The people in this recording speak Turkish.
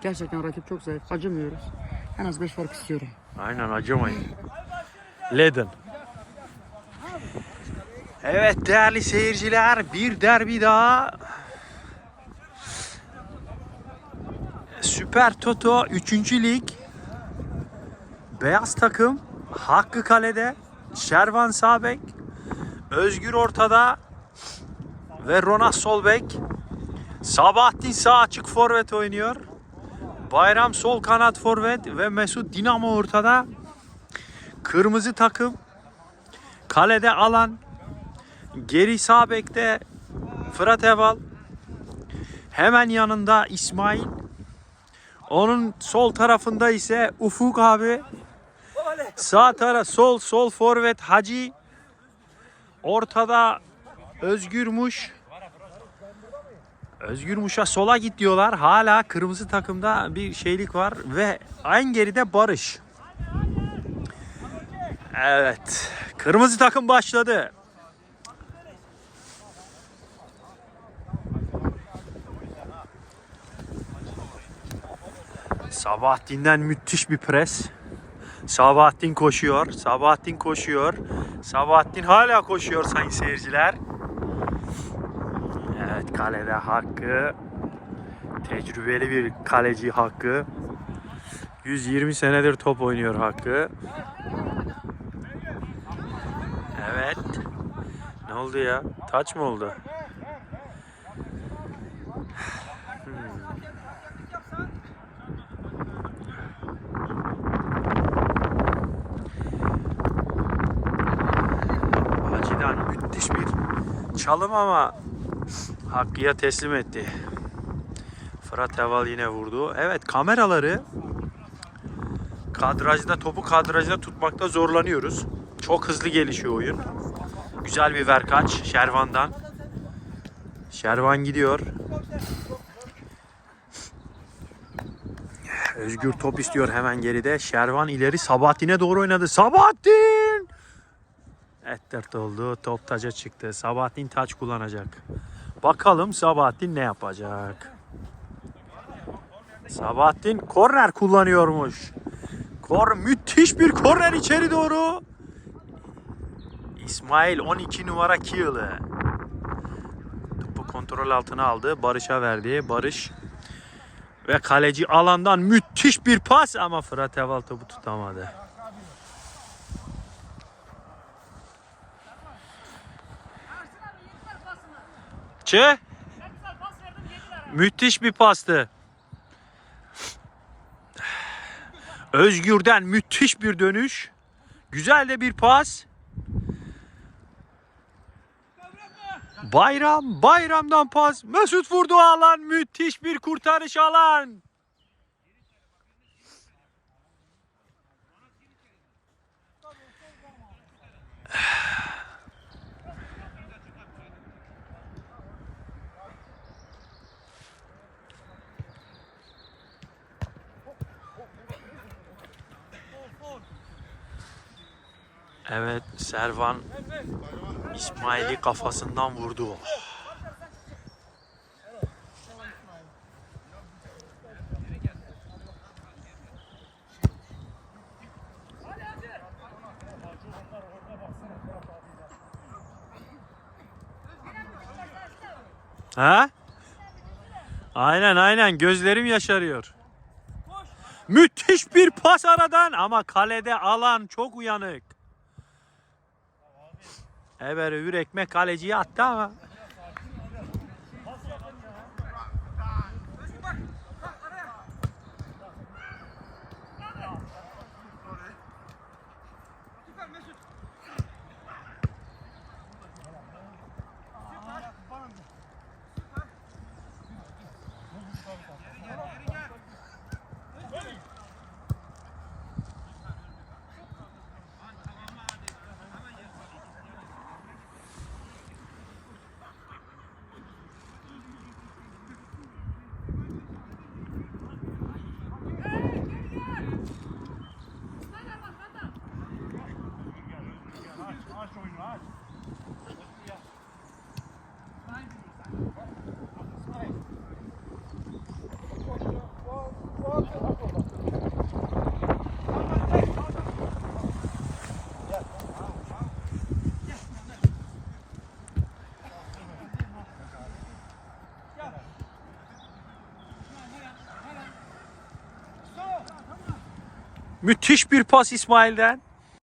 Gerçekten rakip çok zayıf. Acımıyoruz. En az 5 fark istiyorum. Aynen acımayın. Leden. Evet değerli seyirciler bir derbi daha. Süper Toto 3. Lig. Beyaz takım Hakkı Kale'de. Şervan Sabek. Özgür ortada. Ve Ronas Solbek. Sabahattin sağ açık forvet oynuyor. Bayram sol kanat forvet ve Mesut Dinamo ortada. Kırmızı takım kalede alan geri sağ bekte Fırat Eval hemen yanında İsmail onun sol tarafında ise Ufuk abi sağ taraf sol sol forvet Hacı ortada Özgür Muş Özgür Muş'a sola git diyorlar. Hala kırmızı takımda bir şeylik var ve en geride Barış. Evet. Kırmızı takım başladı. Sabahattin'den müthiş bir pres. Sabahattin koşuyor. Sabahattin koşuyor. Sabahattin hala koşuyor sayın seyirciler. Evet kalede Hakkı. Tecrübeli bir kaleci Hakkı. 120 senedir top oynuyor Hakkı. Evet. Ne oldu ya? Taç mı oldu? Hmm. Müthiş bir çalım ama Hakkı'ya teslim etti. Fırat Eval yine vurdu. Evet kameraları kadrajda topu kadrajda tutmakta zorlanıyoruz. Çok hızlı gelişiyor oyun. Güzel bir verkaç Şervan'dan. Şervan gidiyor. Özgür top istiyor hemen geride. Şervan ileri Sabahattin'e doğru oynadı. Sabahattin! Ettert oldu. Top taca çıktı. Sabahattin taç kullanacak. Bakalım Sabahattin ne yapacak? Sabahattin korner kullanıyormuş. Kor müthiş bir korner içeri doğru. İsmail 12 numara Kiyılı. Topu kontrol altına aldı. Barış'a verdi. Barış ve kaleci alandan müthiş bir pas ama Fırat Eval topu tutamadı. Çe? Müthiş bir pastı. Özgür'den müthiş bir dönüş. Güzel de bir pas. Bayram, Bayram'dan pas. Mesut vurdu alan. Müthiş bir kurtarış alan. Evet, Servan İsmail'i kafasından vurdu. Ha? Aynen aynen gözlerim yaşarıyor. Müthiş bir pas aradan ama kalede alan çok uyanık. Eber öbür ekmek kaleciye attı ama. Geri gel, geri gel. Aç oyunu aç. Müthiş bir pas İsmail'den.